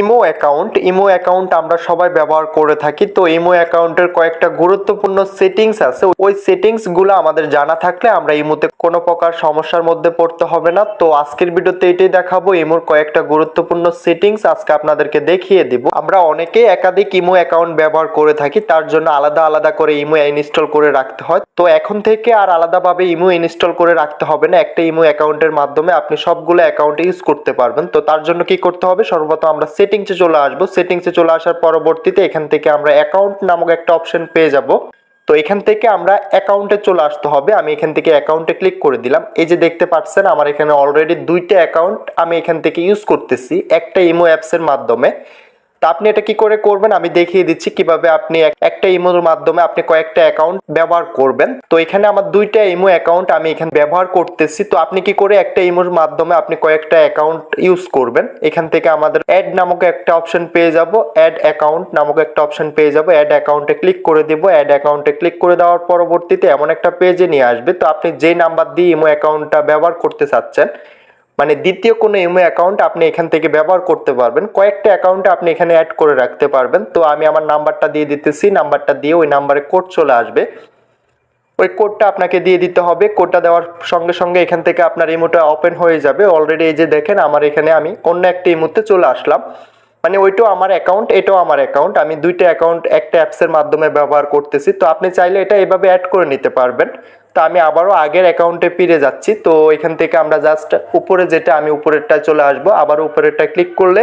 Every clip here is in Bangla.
Imo account. ইমো অ্যাকাউন্ট আমরা সবাই ব্যবহার করে থাকি। তো ইমো অ্যাকাউন্টের কয়েকটা গুরুত্বপূর্ণ সেটিংস আছে। ওই সেটিংসগুলো আমাদের জানা থাকলে আমরা ইমোতে কোনো প্রকার সমস্যার মধ্যে পড়তে হবে না। তো আজকের ভিডিওতে এটাই দেখাবো। ইমোর কয়েকটা গুরুত্বপূর্ণ সেটিংস আজকে আপনাদেরকে দেখিয়ে দিব। আমরা অনেকেই একাধিক ইমো অ্যাকাউন্ট ব্যবহার করে থাকি। তার জন্য আলাদা আলাদা করে ইমো ইনস্টল করে রাখতে হয়। তো এখন থেকে আর আলাদাভাবে ইমো ইনস্টল করে রাখতে হবে না। একটা ইমো অ্যাকাউন্টের মাধ্যমে আপনি সবগুলো অ্যাকাউন্ট ইউজ করতে পারবেন। তো তার জন্য কি করতে হবে? সর্বপ্রথম আমরা সেটিংসে চলে আসব। সেটিংসে চলে আসার পরবর্তীতে এখান থেকে আমরা অ্যাকাউন্ট নামক একটা অপশন পেয়ে যাব। তো এখান থেকে আমরা অ্যাকাউন্টে চলে আসতে হবে। আমি এখান থেকে অ্যাকাউন্টে ক্লিক করে দিলাম। এই যে দেখতে পাচ্ছেন, আমার এখানে অলরেডি দুইটা অ্যাকাউন্ট আমি এখান থেকে ইউজ করতেছি। একটা ইমো অ্যাপসের মাধ্যমে। তা আপনি এটা কি করে করবেন? আমি দেখিয়ে দিচ্ছি কীভাবে আপনি এক- একটা ইমোর মাধ্যমে আপনি কয়েকটা অ্যাকাউন্ট ব্যবহার করবেন। তো এখানে আমার দুইটা ইমো অ্যাকাউন্ট আমি এখানে ব্যবহার করতেছি। তো আপনি কি করে একটা ইমোর মাধ্যমে আপনি কয়েকটা অ্যাকাউন্ট ইউজ করবেন? এখান থেকে আমাদের অ্যাড নামক একটা অপশন পেয়ে যাব। অ্যাড অ্যাকাউন্ট নামক একটা অপশন পেয়ে যাব। অ্যাড অ্যাকাউন্টে ক্লিক করে দিব। অ্যাড অ্যাকাউন্টে ক্লিক করে দেওয়ার পরবর্তীতে এমন একটা পেজে নিয়ে আসবে। তো আপনি যেই নাম্বার দিয়ে ইমো অ্যাকাউন্টটা ব্যবহার করতে চাচ্ছেন মানে দ্বিতীয় কোনো ইমো অ্যাকাউন্ট আপনি এখান থেকে ব্যবহার করতে পারবেন। কয়েকটা অ্যাকাউন্টে আপনি এখানে অ্যাড করে রাখতে পারবেন। তো আমি আমার নাম্বারটা দিয়ে দিতেছি। নাম্বারটা দিয়ে ওই নাম্বারে কোড চলে আসবে। ওই কোডটা আপনাকে দিয়ে দিতে হবে। কোডটা দেওয়ার সঙ্গে সঙ্গে এখান থেকে আপনার ইমোটা ওপেন হয়ে যাবে। অলরেডি এই যে দেখেন, আমার এখানে আমি অন্য একটা ইমোতে চলে আসলাম। মানে ওইটাও আমার অ্যাকাউন্ট এটাও আমার অ্যাকাউন্ট আমি দুইটা অ্যাকাউন্ট একটা অ্যাপসের মাধ্যমে ব্যবহার করতেছি। তো আপনি চাইলে এটা এভাবে অ্যাড করে নিতে পারবেন। তো আমি আবারও আগের অ্যাকাউন্টে ফিরে যাচ্ছি। তো এখান থেকে আমরা জাস্ট উপরে যেটা, আমি উপরেরটা চলে আসব। আবার উপরেরটা ক্লিক করলে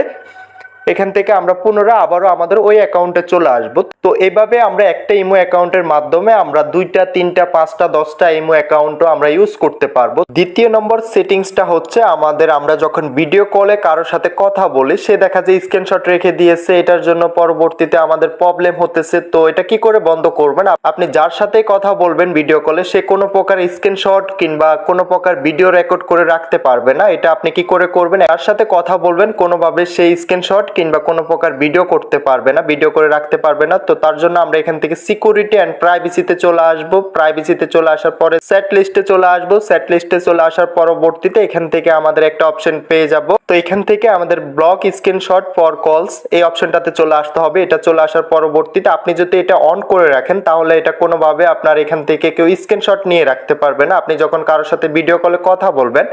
এখান থেকে আমরা পুনরায় আবারও আমাদের ওই অ্যাকাউন্টে চলে আসব। তো এভাবে আমরা একটা ইমো অ্যাকাউন্টের মাধ্যমে আমরা দুইটা, তিনটা, পাঁচটা, দশটা ইমো অ্যাকাউন্টও আমরা ইউজ করতে পারব। দ্বিতীয় নম্বর সেটিংসটা হচ্ছে আমাদের আমরা যখন ভিডিও কলে কারোর সাথে কথা বলি, সে দেখা যায় স্ক্রিনশট রেখে দিয়েছে, এটার জন্য পরবর্তীতে আমাদের প্রবলেম হতেছে, তো এটা কি করে বন্ধ করবেন? আপনি যার সাথে কথা বলবেন ভিডিও কলে সে কোনো প্রকার স্ক্রিনশট কিংবা কোনো প্রকার ভিডিও রেকর্ড করে রাখতে পারবে না। এটা আপনি কি করে করবেন? যার সাথে কথা বলবেন, কোনোভাবে সেই স্ক্রিনশট কিংবা কোনো প্রকার ভিডিও করতে পারবে না ভিডিও করে রাখতে পারবে না। তো তার জন্য আমরা এখান থেকে সিকিউরিটি অ্যান্ড প্রাইভেসিতে চলে আসব। প্রাইভেসিতে চলে আসার পরে সেট লিস্টে চলে আসব। সেট লিস্টে চলে আসার পরবর্তীতে এখান থেকে আমাদের একটা অপশন পেয়ে যাব। তো এখান থেকে আমাদের ব্লক স্ক্রিনশট ফর কলস এই অপশনটাতে চলে আসতে হবে। এটা চলে আসার পরবর্তীতে আপনি যদি এটা অন করে রাখেন, তাহলে এটা কোনোভাবে আপনার এখান থেকে কেউ স্ক্রিনশট নিয়ে রাখতে পারবে না। আপনি যখন কারোর সাথে ভিডিও কলে কথা বলবেন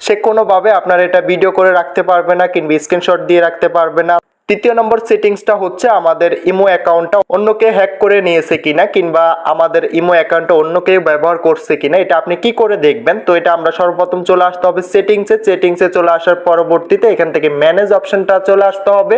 সে কোনোভাবে আপনার এটা ভিডিও করে রাখতে পারবে না, কিংবা স্ক্রিনশট দিয়ে রাখতে পারবে না। তৃতীয় নম্বর সেটিংসটা হচ্ছে আমাদের ইমো অ্যাকাউন্টটা অন্য কেউ হ্যাক করে নিয়েছে কিনা, কিংবা আমাদের ইমো অ্যাকাউন্টটা অন্য কেউ ব্যবহার করছে কিনা, এটা আপনি কি করে দেখবেন? তো এটা আমরা সর্বপ্রথম চলে আসতে হবে সেটিংসে সেটিংসে চলে আসার পরবর্তীতে এখান থেকে ম্যানেজ অপশনটা চলে আসতে হবে।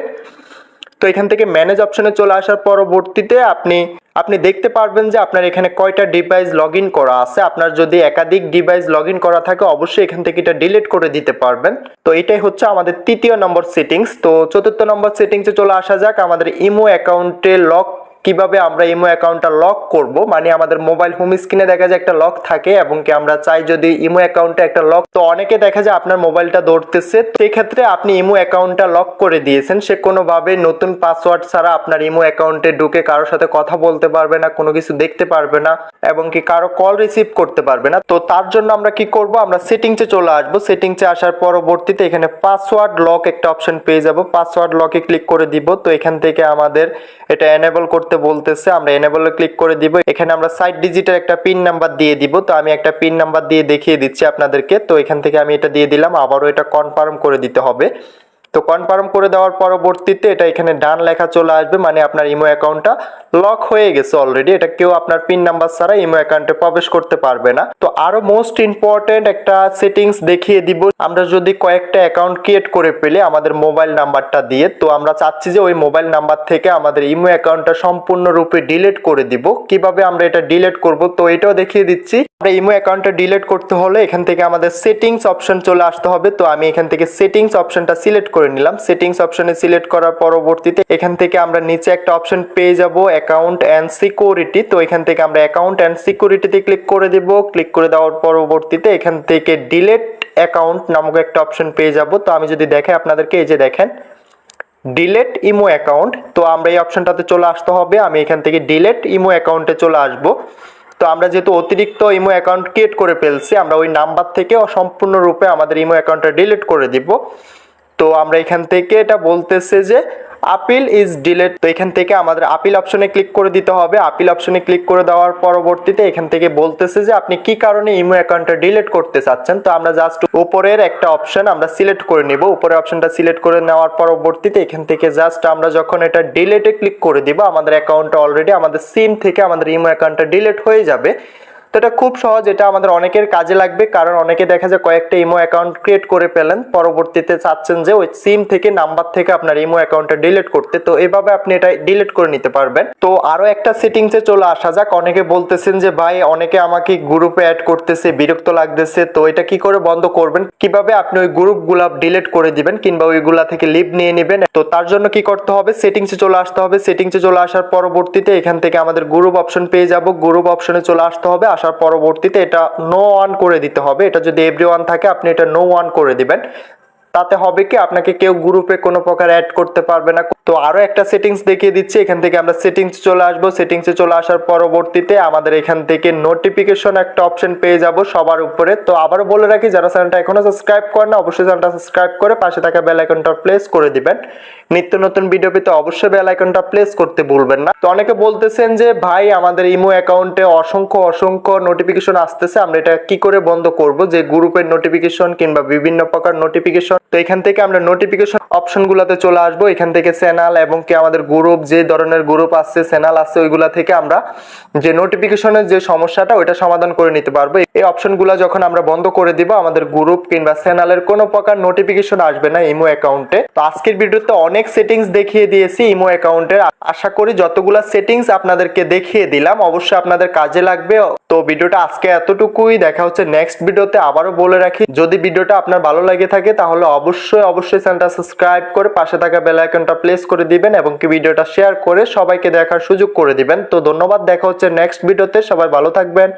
তো এখান থেকে ম্যানেজ অপশনে চলে আসার পরবর্তীতে আপনি আপনি দেখতে পারবেন যে আপনার এখানে কয়টা ডিভাইস লগ করা আছে। আপনার যদি একাধিক ডিভাইস লগ করা থাকে, অবশ্যই এখান থেকে এটা ডিলিট করে দিতে পারবেন। তো এটাই হচ্ছে আমাদের তৃতীয় নম্বর সেটিংস তো চতুর্থ নম্বর সেটিংসে চলে আসা যাক। আমাদের ইমো অ্যাকাউন্টে লক কীভাবে আমরা ইমো অ্যাকাউন্টটা লক করব? মানে আমাদের মোবাইল হোম স্ক্রিনে দেখা যায় একটা লক থাকে এবং কি আমরা চাই যদি ইমো অ্যাকাউন্টে একটা লক তো অনেকে দেখা যায় আপনার মোবাইলটা ধরতেছে সেই ক্ষেত্রে আপনি ইমো অ্যাকাউন্টটা লক করে দিয়েছেন। সে কোনোভাবে নতুন পাসওয়ার্ড ছাড়া আপনার ইমো অ্যাকাউন্টে ঢুকে কারোর সাথে কথা বলতে পারবে না, কোনো কিছু দেখতে পারবে না এবং কি কারও কল রিসিভ করতে পারবে না। তো তার জন্য আমরা কি করব? আমরা সেটিংসে চলে আসব। সেটিংসে আসার পরবর্তীতে এখানে পাসওয়ার্ড লক একটা অপশন পেয়ে যাব। পাসওয়ার্ড লকে ক্লিক করে দিব। তো এখান থেকে আমাদের এটা এনেবল করতে বলতেছে, আমরা এনেবলে ক্লিক করে দিব। এখানে আমরা সাইট ডিজিটের একটা পিন নাম্বার দিয়ে দিব। তো আমি একটা পিন নাম্বার দিয়ে দেখিয়ে দিচ্ছি আপনাদেরকে। তো এখান থেকে আমি এটা দিয়ে দিলাম। আবারও এটা কনফার্ম করে দিতে হবে। তো কনফার্ম করে দেওয়ার পরবর্তীতে এটা এখানে ডান লেখা চলে আসবে মানে আপনার ইমো অ্যাকাউন্টটা লক হয়ে গেছে অলরেডি এটা কেউ আপনার পিন নাম্বার ছাড়া ইমো অ্যাকাউন্টে প্রবেশ করতে পারবে না। তো আরও মোস্ট ইম্পর্টেন্ট একটা সেটিংস দেখিয়ে দিব। আমরা যদি কয়েকটা অ্যাকাউন্ট ক্রিয়েট করে পেলে আমাদের মোবাইল নাম্বারটা দিয়ে, তো আমরা চাচ্ছি যে ওই মোবাইল নাম্বার থেকে আমাদের ইমো অ্যাকাউন্টটা সম্পূর্ণরূপে ডিলিট করে দিব। কীভাবে আমরা এটা ডিলিট করব? তো এটাও দেখিয়ে দিচ্ছি। আমরা ইমো অ্যাকাউন্টটা ডিলিট করতে হলে এখান থেকে আমাদের সেটিংস অপশন চলে আসতে হবে। তো আমি এখান থেকে সেটিংস অপশনটা সিলেক্ট করে নিলাম। সেটিংস অপশনে সিলেক্ট করার পরবর্তীতে এখান থেকে আমরা নিচে একটা অপশন পেয়ে যাব অ্যাকাউন্ট অ্যান্ড সিকিউরিটি তো এখান থেকে আমরা অ্যাকাউন্ট অ্যান্ড সিকিউরিটিতে ক্লিক করে দিব। ক্লিক করে দেওয়ার পরবর্তীতে এখান থেকে ডিলেট অ্যাকাউন্ট নামক একটা অপশন পেয়ে যাব। তো আমি যদি দেখে আপনাদেরকে, এই যে দেখেন ডিলেট ইমো অ্যাকাউন্ট তো আমরা এই অপশনটাতে চলে আসতে হবে। আমি এখান থেকে ডিলেট ইমো অ্যাকাউন্টে চলে আসব। তো আমরা যেহেতু অতিরিক্ত ইমো অ্যাকাউন্ট ক্রিয়েট করে ফেলছি, আমরা ওই নাম্বার থেকে সম্পূর্ণরূপে আমাদের ইমো অ্যাকাউন্টটা ডিলিট করে দিব। তো আমরা এখান থেকে এটা বলতেছে যে আপিল ইজ ডিলেট তো এখান থেকে আমাদের আপিল অপশনে ক্লিক করে দিতে হবে। আপিল অপশনে ক্লিক করে দেওয়ার পরবর্তীতে এখান থেকে বলতেছে যে আপনি কি কারণে ইমো অ্যাকাউন্টটা ডিলেট করতে চাচ্ছেন? তো আমরা জাস্ট উপরের একটা অপশন আমরা সিলেক্ট করে নিব। উপরের অপশনটা সিলেক্ট করে নেওয়ার পরবর্তীতে এখান থেকে জাস্ট আমরা যখন এটা ডিলেটে ক্লিক করে দিব, আমাদের অ্যাকাউন্টটা অলরেডি আমাদের সিম থেকে আমাদের ইমো অ্যাকাউন্টটা ডিলেট হয়ে যাবে। তো এটা খুব সহজ, এটা আমাদের অনেকের কাজে লাগবে, কারণ অনেকে দেখা যায় কয়েকটা ইমো অ্যাকাউন্ট ক্রিয়েট করে পেলেন পরবর্তীতে চাচ্ছেন যে ওই সিম থেকে নাম্বার থেকে আপনার ইমো অ্যাকাউন্টটা ডিলিট করতে, তো এভাবে আপনি এটা ডিলিট করে নিতে পারবেন। তো আরও একটা সেটিংসে চলে আসা যাক, অনেকে বলতেছেন যে, ভাই, অনেকে আমাকে গ্রুপে অ্যাড করতেছে, বিরক্ত লাগতেছে, তো এটা কি করে বন্ধ করবেন? কীভাবে আপনি ওই গ্রুপগুলা ডিলিট করে দিবেন, কিংবা ওইগুলা থেকে লিভ নিয়ে নেবেন? তো তার জন্য কি করতে হবে? সেটিংসে চলে আসতে হবে। সেটিংসে চলে আসার পরবর্তীতে এখান থেকে আমাদের গ্রুপ অপশন পেয়ে যাব। গ্রুপ অপশনে চলে আসতে হবে। আসার পরবর্তীতে এটা নো অন করে দিতে হবে। এটা যদি এভরি ওয়ান থাকে, আপনি এটা নো অন করে দিবেন। তাতে হবে কি, আপনাকে কেউ গ্রুপে কোনো প্রকার অ্যাড করতে পারবে না। তো আরও একটা সেটিংস দেখিয়ে দিচ্ছি, এখান থেকে আমরা সেটিংস চলে আসব। সেটিংসে চলে আসার পরবর্তীতে আমাদের এখান থেকে নোটিফিকেশন একটা অপশন পেয়ে যাব সবার উপরে। তো আবারও বলে রাখি, যারা চ্যানেলটা এখনও সাবস্ক্রাইব করেন না, অবশ্যই চ্যানেলটা সাবস্ক্রাইব করে পাশে থাকা বেল আইকনটা প্লেস করে দিবেন। নিত্য নতুন ভিডিও পেতে অবশ্যই বেল আইকনটা প্লেস করতে ভুলবেন না। তো অনেকে বলতেছেন যে, ভাই, আমাদের ইমো অ্যাকাউন্টে অসংখ্য অসংখ্য নোটিফিকেশন আসতেছে, আমরা এটা কি করে বন্ধ করব? যে গ্রুপের নোটিফিকেশন কিংবা বিভিন্ন প্রকার নোটিফিকেশন তো এখান থেকে আমরা নোটিফিকেশন অপশনগুলোতে চলে আসব। এখান থেকে চ্যানেল এবং কি আমাদের গ্রুপ যে ধরনের গ্রুপ আছে, চ্যানেল আছে, ওইগুলা থেকে আমরা যে নোটিফিকেশনের যে সমস্যাটা, ওইটা সমাধান করে নিতে পারব। এই অপশনগুলো যখন আমরা বন্ধ করে দিব, আমাদের গ্রুপ কিংবা চ্যানেলের কোনো প্রকার নোটিফিকেশন আসবে না ইমো অ্যাকাউন্টে তো আজকের ভিডিওতে অনেক সেটিংস দেখিয়ে দিয়েছি ইমো অ্যাকাউন্টের আশা করি যতগুলা সেটিংস আপনাদেরকে দেখিয়ে দিলাম, অবশ্যই আপনাদের কাজে লাগবে। তো ভিডিওটা আজকে এতটুকুই। দেখা হচ্ছে নেক্সট ভিডিওতে আবারও বলে রাখি। যদি ভিডিওটা আপনার ভালো লাগে থাকে, তাহলে অবশ্যই অবশ্যই চ্যানেলটা সাবস্ক্রাইব করে পাশে থাকা বেল আইকনটা প্লেস করে দিবেন এবং কি ভিডিওটা শেয়ার করে সবাইকে দেখার সুযোগ করে দিবেন। তো ধন্যবাদ, দেখা হচ্ছে নেক্সট ভিডিওতে সবাই ভালো থাকবেন।